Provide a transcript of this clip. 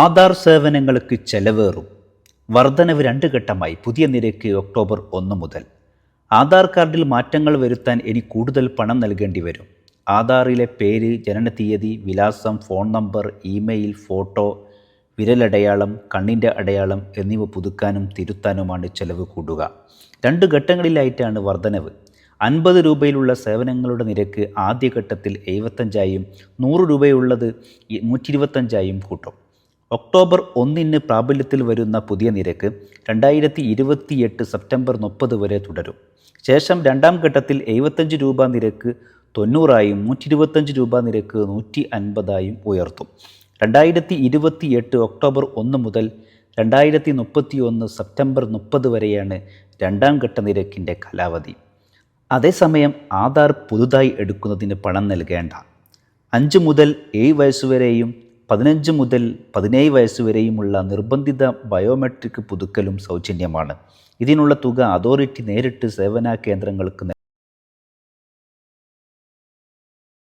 ആധാർ സേവനങ്ങൾക്ക് ചെലവേറും. വർധനവ് രണ്ട് ഘട്ടമായി പുതിയ നിരക്ക് ഒക്ടോബർ ഒന്ന് മുതൽ. ആധാർ കാർഡിൽ മാറ്റങ്ങൾ വരുത്താൻ ഇനി കൂടുതൽ പണം നൽകേണ്ടി വരും. ആധാറിലെ പേര് ജനനതീയതി വിലാസം ഫോൺ നമ്പർ ഇമെയിൽ ഫോട്ടോ വിരലടയാളം കണ്ണിന്റെ അടയാളം എന്നിവ പുതുക്കാനും തിരുത്താനുമാണ് ചെലവ് കൂടുക. രണ്ട് ഘട്ടങ്ങളിലായിട്ടാണ് വർധനവ്. അൻപത് രൂപയിലുള്ള സേവനങ്ങളുടെ നിരക്ക് ആദ്യഘട്ടത്തിൽ എഴുപത്തഞ്ചായും നൂറ് രൂപയുള്ളത് നൂറ്റി ഇരുപത്തഞ്ചായും കൂട്ടും. ഒക്ടോബർ ഒന്നിന് പ്രാബല്യത്തിൽ വരുന്ന പുതിയ നിരക്ക് രണ്ടായിരത്തി ഇരുപത്തിയെട്ട് സെപ്റ്റംബർ മുപ്പത് വരെ തുടരും. ശേഷം രണ്ടാം ഘട്ടത്തിൽ എഴുപത്തഞ്ച് രൂപ നിരക്ക് തൊണ്ണൂറായും നൂറ്റി ഇരുപത്തഞ്ച് രൂപ നിരക്ക് നൂറ്റി അൻപതായും ഉയർത്തും. രണ്ടായിരത്തി ഇരുപത്തി എട്ട് ഒക്ടോബർ ഒന്ന് മുതൽ രണ്ടായിരത്തി മുപ്പത്തി ഒന്ന് സെപ്റ്റംബർ മുപ്പത് വരെയാണ് രണ്ടാം ഘട്ട നിരക്കിന്റെ കാലാവധി. അതേസമയം ആധാർ പുതുതായി എടുക്കുന്നതിന് പണം നൽകേണ്ട. അഞ്ച് മുതൽ ഏഴ് വയസ്സുവരെയും പതിനഞ്ച് മുതൽ പതിനേഴ് വയസ്സുവരെയുമുള്ള നിർബന്ധിത ബയോമെട്രിക് പുതുക്കലും സൗജന്യമാണ്. ഇതിനുള്ള തുക അതോറിറ്റി നേരിട്ട് സേവനാ കേന്ദ്രങ്ങൾക്ക്